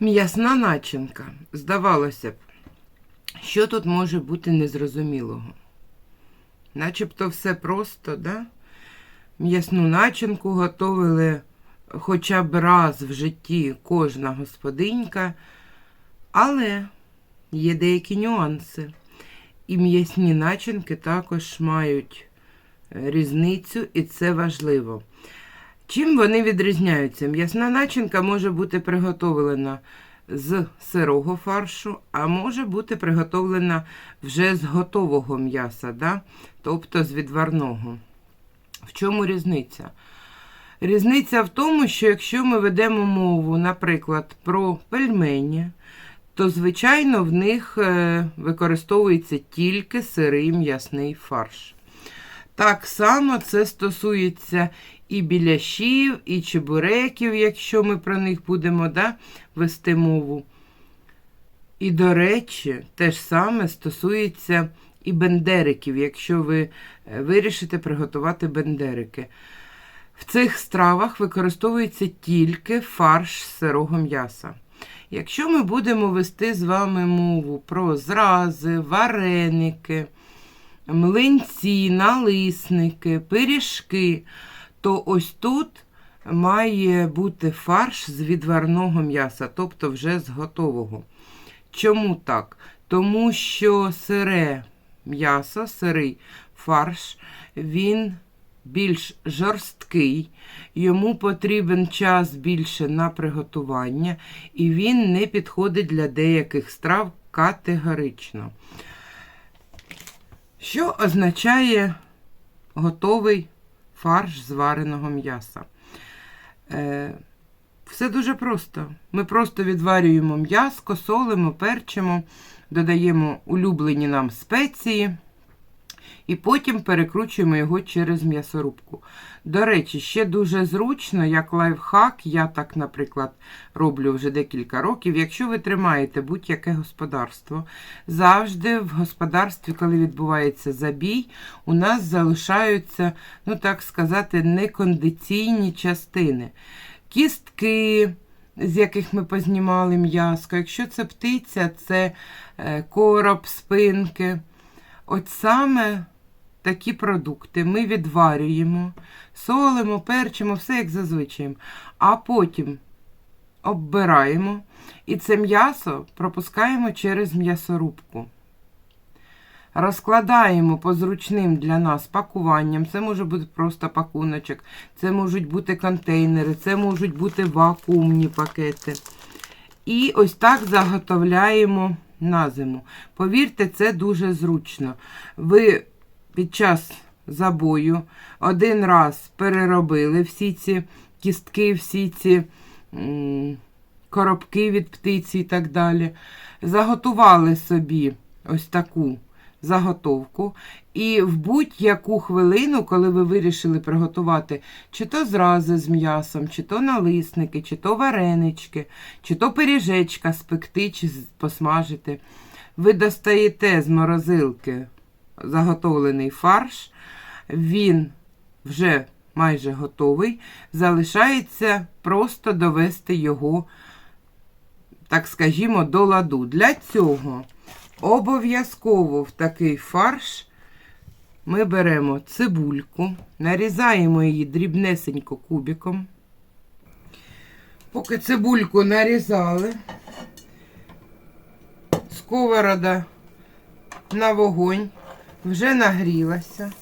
М'ясна начинка. Здавалося б, що тут може бути незрозумілого? Начебто все просто, да? М'ясну начинку готовили хоча б раз в житті кожна господинька, але є деякі нюанси. І м'ясні начинки також мають е, різницю, і це важливо. Чим вони відрізняються? М'ясна начинка може бути приготовлена з сирого фаршу, а може бути приготовлена вже з готового м'яса, да? тобто з відварного. В чому різниця? Різниця в тому, що якщо ми ведемо мову, наприклад, про пельмені, то, звичайно, в них е, використовується тільки сирий м'ясний фарш. Так само це стосується і біляшів, і чебуреків, якщо ми про них будемо да, вести мову. І, до речі, те ж саме стосується і бендериків, якщо ви е, вирішите приготувати бендерики. В цих стравах використовується тільки фарш сирого м'яса. Якщо ми будемо вести з вами мову про зрази, вареники, млинці, налисники, пиріжки, то ось тут має бути фарш з відварного м'яса, тобто вже з готового. Чому так? Тому що сире м'ясо, сирий фарш, він більш жорсткий, йому потрібен час більше на приготування, і він не підходить для деяких страв категорично. Що означає готовий фарш звареного м'яса? Е, все дуже просто. Ми просто відварюємо м'яско, солимо, перчимо, додаємо улюблені нам спеції і потім перекручуємо його через м'ясорубку. До речі, ще дуже зручно, як лайфхак, я так, наприклад, роблю вже декілька років. Якщо ви тримаєте будь-яке господарство, завжди в господарстві, коли відбувається забій, у нас залишаються, ну так сказати, некондиційні частини. Кістки, з яких ми познімали м'яско. Якщо це птиця, це е, короб, спинки. От саме такі продукти ми відварюємо, солимо, перчимо, все як зазвичай. А потім оббираємо і це м'ясо пропускаємо через м'ясорубку. Розкладаємо по зручним для нас пакуванням. Це може бути просто пакуночок, це можуть бути контейнери, це можуть бути вакуумні пакети. І ось так заготовляємо на зиму. Повірте, це дуже зручно. Ви під час забою один раз переробили всі ці кістки, всі ці коробки від птиці і так далі. Заготували собі ось таку заготовку. І в будь-яку хвилину, коли ви вирішили приготувати чи то зрази з м'ясом, чи то налисники, чи то варенички, чи то пиріжечка спекти, чи посмажити, ви достаєте з морозилки заготовлений фарш, він вже майже готовий. Залишається просто довести його, так скажімо, до ладу. Для цього обов'язково в такий фарш ми беремо цибульку, нарізаємо її дрібнесенько кубиком. Поки цибульку нарізали, сковорода на вогонь вже нагрілася.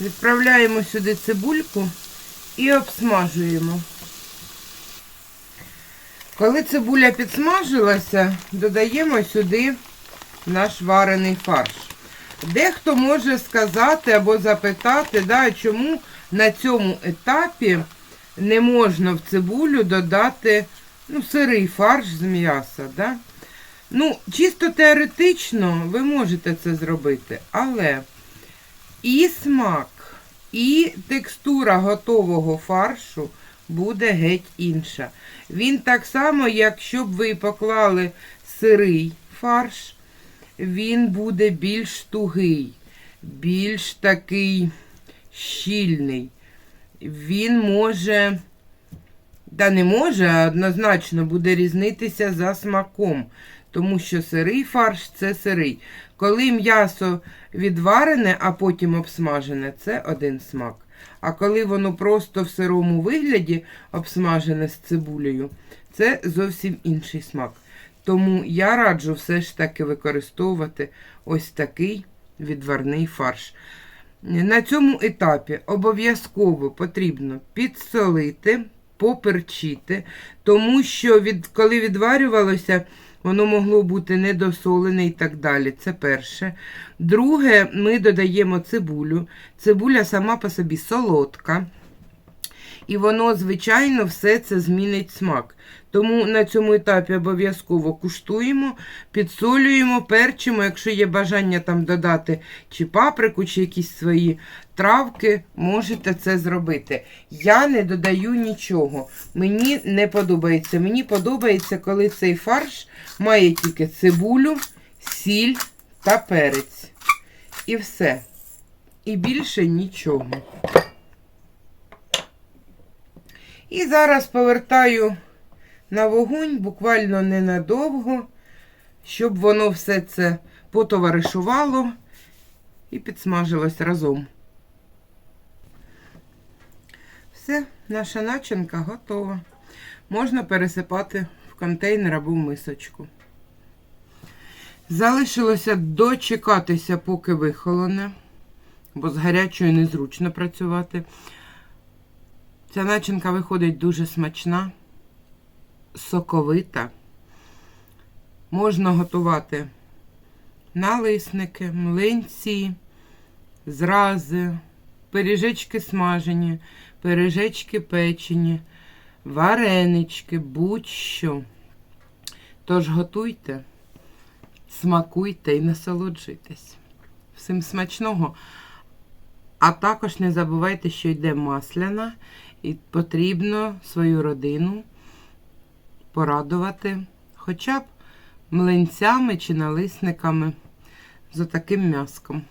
Відправляємо сюди цибульку і обсмажуємо. Коли цибуля підсмажилася, додаємо сюди наш варений фарш. Дехто може сказати або запитати, да, чому на цьому етапі не можна в цибулю додати ну, сирий фарш з м'яса. Да? Ну, чисто теоретично ви можете це зробити, але і смак, і текстура готового фаршу буде геть інша. Він так само, якщо б ви поклали сирий фарш, він буде більш тугий, більш такий щільний. він може, та не може, а однозначно буде різнитися за смаком. Тому що сирий фарш це сирий. Коли м'ясо відварене, а потім обсмажене, це один смак. А коли воно просто в сирому вигляді обсмажене з цибулею, це зовсім інший смак. Тому я раджу все ж таки використовувати ось такий відварний фарш. На цьому етапі обов'язково потрібно підсолити, поперчити, тому що від, коли відварювалося, воно могло бути недосолене і так далі. Це перше. Друге, ми додаємо цибулю. Цибуля сама по собі солодка. І воно, звичайно, все це змінить смак. Тому на цьому етапі обов'язково куштуємо, підсолюємо, перчимо. Якщо є бажання там додати чи паприку, чи якісь свої травки, можете це зробити. Я не додаю нічого. Мені не подобається. Мені подобається, коли цей фарш має тільки цибулю, сіль та перець. І все. І більше нічого. І зараз повертаю на вогонь буквально ненадовго, щоб воно все це потоваришувало і підсмажилось разом. Все, наша начинка готова. Можна пересипати в контейнер або в мисочку. Залишилося дочекатися, поки вихолоне, бо з гарячою незручно працювати. Ця начинка виходить дуже смачна, соковита. Можна готувати налисники, млинці, зрази, пиріжечки смажені, пиріжечки печені, варенички, будь-що. Тож готуйте, смакуйте і насолоджуйтесь. Всім смачного! А також не забувайте, що йде масляна, і потрібно свою родину порадувати хоча б млинцями чи налисниками з отаким м'яском.